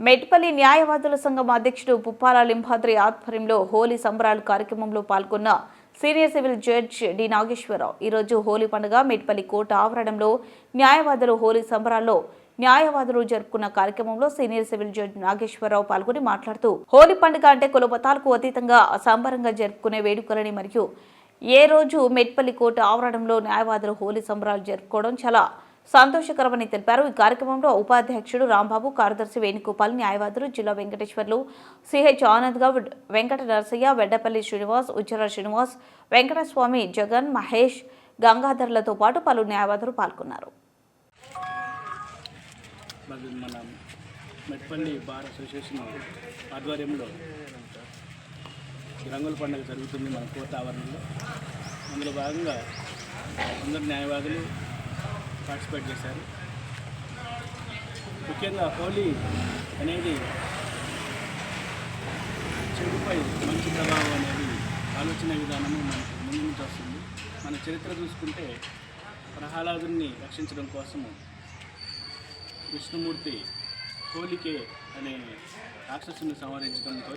మెట్పల్లి న్యాయవాదుల సంఘం అధ్యక్షుడు పుప్పాల లింభాద్రి ఆధ్వర్యంలో హోలీ సంబరాలు కార్యక్రమంలో పాల్గొన్న senior civil judge D Nageswararao. ఈరోజు హోలీ పండుగ మెట్పల్లి కోర్టు ఆవరణంలో న్యాయవాదులు హోలీ సంబరాల్లో న్యాయవాదులు జరుపుకున్న కార్యక్రమంలో సీనియర్ సివిల్ జడ్జ్ నాగేశ్వరరావు పాల్గొని మాట్లాడుతూ హోలీ పండుగ అంటే కులమతాలకు అతీతంగా సంబరంగా జరుపుకునే వేడుకలని మరియు ఏ రోజు మెట్పల్లి కోర్టు ఆవరణంలో న్యాయవాదులు హోలీ సంబరాలు జరుపుకోవడం చాలా సంతోషకరమని తెలిపారు. ఈ కార్యక్రమంలో ఉపాధ్యక్షుడు రాంబాబు కార్యదర్శి వేణుగోపాల్ న్యాయవాదులు జిల్లా వెంకటేశ్వర్లు సిహెచ్ ఆనంద్ గౌడ్ వెంకట నరసయ్య వెడ్డపల్లి శ్రీనివాస్ ఉజ్జల శ్రీనివాస్ వెంకటస్వామి జగన్ మహేష్ గంగాధర్లతో పాటు పలు న్యాయవాదులు పాల్గొన్నారు. మెట్పల్లి బార్ అసోసియేషన్ ఆధ్వర్యంలో రంగుల పండుగ జరుగుతుంది మన కోర్టు ఆవరణలో. అందులో భాగంగా అందరు న్యాయవాదులు పార్టిసిపేట్ చేశారు. ముఖ్యంగా హోలీ అనేది చెడుపై మంచి ప్రభావం అనేది ఆలోచన విధానము మనకు ముందు నుంచి వస్తుంది. మన చరిత్ర చూసుకుంటే ప్రహ్లాదుని రక్షించడం కోసము విష్ణుమూర్తి హోలికే అనే రాక్షసుని సంహరించడంతో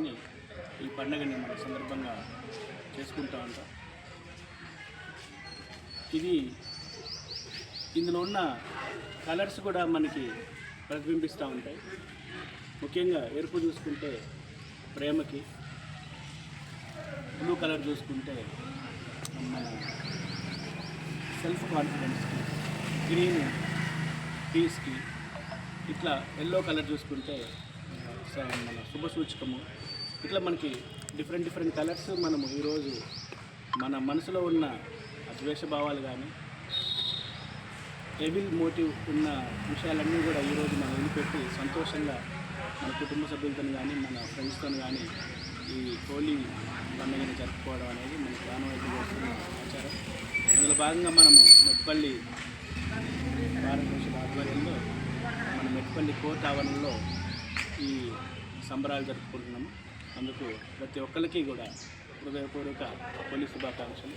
ఈ పండుగని మన సందర్భంగా చేసుకుంటూ ఉంటాం. ఇది ఇందులో ఉన్న కలర్స్ కూడా మనకి ప్రతిబింబిస్తూ ఉంటాయి. ముఖ్యంగా ఎరుపు చూసుకుంటే ప్రేమకి బ్లూ కలర్ చూసుకుంటే మన సెల్ఫ్ కాన్ఫిడెన్స్కి గ్రీన్ పీస్కి ఇట్లా ఎల్లో కలర్ చూసుకుంటే మన శుభ సూచకము. ఇట్లా మనకి డిఫరెంట్ డిఫరెంట్ కలర్స్ మనము ఈరోజు మన మనసులో ఉన్న ద్వేష భావాలు కానీ ఎవిల్ మోటివ్ ఉన్న విషయాలన్నీ కూడా ఈరోజు మనం వదిలిపెట్టి సంతోషంగా మన కుటుంబ సభ్యులతో కానీ మన ఫ్రెండ్స్తో కానీ ఈ హోలీ పండుగను జరుపుకోవడం అనేది మన ప్రాణవాయిద్య చేస్తున్న ఆచారం. అందులో భాగంగా మనము మెట్పల్లి భారతదేశం ఆధ్వర్యంలో మన మెట్పల్లి కోర్టు ఆవరణలో ఈ సంబరాలు జరుపుకుంటున్నాము. అందుకు ప్రతి ఒక్కరికి కూడా హృదయపూర్వక పోలీసు శుభాకాంక్షలు.